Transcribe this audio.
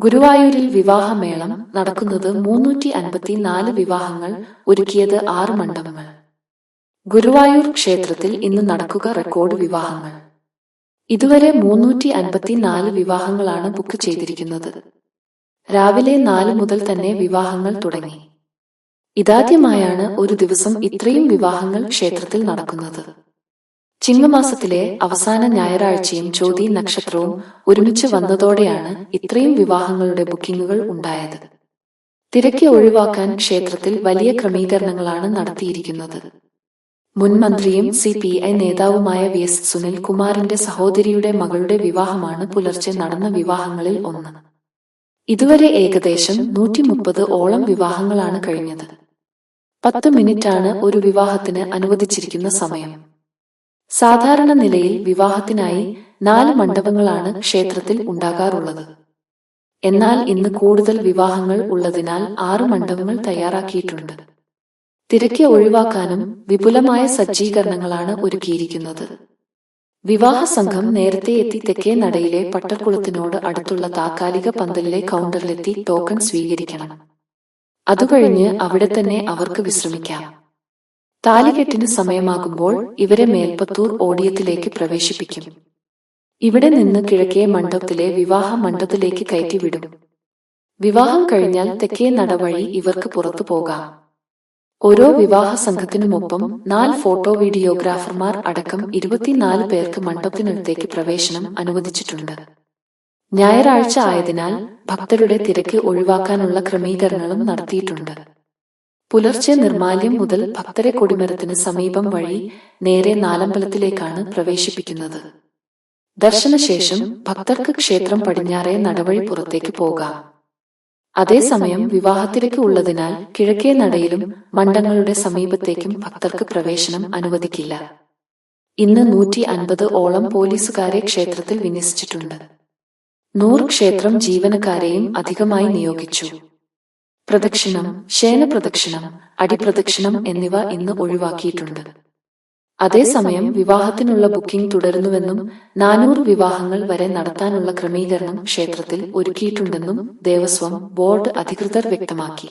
ഗുരുവായൂരിൽ വിവാഹമേളം നടക്കുന്നത് മൂന്നൂറ്റി അൻപത്തിനാല് വിവാഹങ്ങൾ ഒരുക്കിയത് ആറ് മണ്ഡപങ്ങൾ. ഗുരുവായൂർ ക്ഷേത്രത്തിൽ ഇന്ന് നടക്കുക റെക്കോർഡ് വിവാഹങ്ങൾ. ഇതുവരെ മൂന്നൂറ്റി അൻപത്തിനാല് വിവാഹങ്ങളാണ് ബുക്ക് ചെയ്തിരിക്കുന്നത്. രാവിലെ നാല് മുതൽ തന്നെ വിവാഹങ്ങൾ തുടങ്ങി. ഇതാദ്യമായാണ് ഒരു ദിവസം ഇത്രയും വിവാഹങ്ങൾ ക്ഷേത്രത്തിൽ നടക്കുന്നത്. ചിങ്ങമാസത്തിലെ അവസാന ഞായറാഴ്ചയും ചോതി നക്ഷത്രവും ഒരുമിച്ച് വന്നതോടെയാണ് ഇത്രയും വിവാഹങ്ങളുടെ ബുക്കിംഗുകൾ ഉണ്ടായത്. തിരക്ക് ഒഴിവാക്കാൻ ക്ഷേത്രത്തിൽ വലിയ ക്രമീകരണങ്ങളാണ് നടത്തിയിരിക്കുന്നത്. മുൻ മന്ത്രിയും സി പി ഐ നേതാവുമായ വി എസ് സുനിൽ കുമാറിന്റെ സഹോദരിയുടെ മകളുടെ വിവാഹമാണ് പുലർച്ചെ നടന്ന വിവാഹങ്ങളിൽ ഒന്ന്. ഇതുവരെ ഏകദേശം നൂറ്റി മുപ്പത് ഓളം വിവാഹങ്ങളാണ് കഴിഞ്ഞത്. പത്ത് മിനിറ്റാണ് ഒരു വിവാഹത്തിന് അനുവദിച്ചിരിക്കുന്ന സമയം. സാധാരണ നിലയിൽ വിവാഹത്തിനായി നാല് മണ്ഡപങ്ങളാണ് ക്ഷേത്രത്തിൽ ഉണ്ടാകാറുള്ളത്. എന്നാൽ ഇന്ന് കൂടുതൽ വിവാഹങ്ങൾ ഉള്ളതിനാൽ ആറ് മണ്ഡപങ്ങൾ തയ്യാറാക്കിയിട്ടുണ്ട്. തിരക്ക് ഒഴിവാക്കാനും വിപുലമായ സജ്ജീകരണങ്ങളാണ് ഒരുക്കിയിരിക്കുന്നത്. വിവാഹ സംഘം നേരത്തെ എത്തി തെക്കേ നടയിലെ പട്ടക്കുളത്തിനോട് അടുത്തുള്ള താക്കാലിക പന്തലിലെ കൗണ്ടറിലെത്തി ടോക്കൺ സ്വീകരിക്കണം. അതുകഴിഞ്ഞ് അവിടെ തന്നെ അവർക്ക് വിശ്രമിക്കാം. താലികെട്ടിന് സമയമാകുമ്പോൾ ഇവരെ മേൽപ്പത്തൂർ ഓഡിയത്തിലേക്ക് പ്രവേശിപ്പിക്കും. ഇവിടെ നിന്ന് കിഴക്കേ മണ്ഡപത്തിലെ വിവാഹ മണ്ഡപത്തിലേക്ക് കയറ്റിവിടും. വിവാഹം കഴിഞ്ഞാൽ തെക്കേ നടവഴി ഇവർക്ക് പുറത്തു പോകാം. ഓരോ വിവാഹ സംഘത്തിനുമൊപ്പം നാല് ഫോട്ടോ വീഡിയോഗ്രാഫർമാർ അടക്കം ഇരുപത്തിനാല് പേർക്ക് മണ്ഡപത്തിനടുത്തേക്ക് പ്രവേശനം അനുവദിച്ചിട്ടുണ്ട്. ഞായറാഴ്ച ആയതിനാൽ ഭക്തരുടെ തിരക്ക് ഒഴിവാക്കാനുള്ള ക്രമീകരണങ്ങളും നടത്തിയിട്ടുണ്ട്. പുലർച്ചെ നിർമാല്യം മുതൽ ഭക്തരെ കൊടിമരത്തിന് സമീപം വഴി നേരെ നാലമ്പലത്തിലേക്കാണ് പ്രവേശിപ്പിക്കുന്നത്. ദർശനശേഷം ഭക്തർക്ക് ക്ഷേത്രം പടിഞ്ഞാറെ നടവഴി പുറത്തേക്ക് പോകാം. അതേസമയം വിവാഹത്തിലേക്ക് ഉള്ളതിനാൽ കിഴക്കേ നടയിലും മണ്ഡങ്ങളുടെ സമീപത്തേക്കും ഭക്തർക്ക് പ്രവേശനം അനുവദിക്കില്ല. ഇന്ന് നൂറ്റി അൻപത് ഓളം പോലീസുകാരെ ക്ഷേത്രത്തിൽ വിന്യസിച്ചിട്ടുണ്ട്. നൂറ് ക്ഷേത്രം ജീവനക്കാരെയും അധികമായി നിയോഗിച്ചു. പ്രദക്ഷിണം ശയനപ്രദക്ഷിണം അടിപ്രദക്ഷിണം എന്നിവ ഇന്ന് ഒഴിവാക്കിയിട്ടുണ്ട്. അതേസമയം വിവാഹത്തിനുള്ള ബുക്കിംഗ് തുടരുന്നുവെന്നും നാനൂറ് വിവാഹങ്ങൾ വരെ നടത്താനുള്ള ക്രമീകരണം ക്ഷേത്രത്തിൽ ഒരുക്കിയിട്ടുണ്ടെന്നും ദേവസ്വം ബോർഡ് അധികൃതർ വ്യക്തമാക്കി.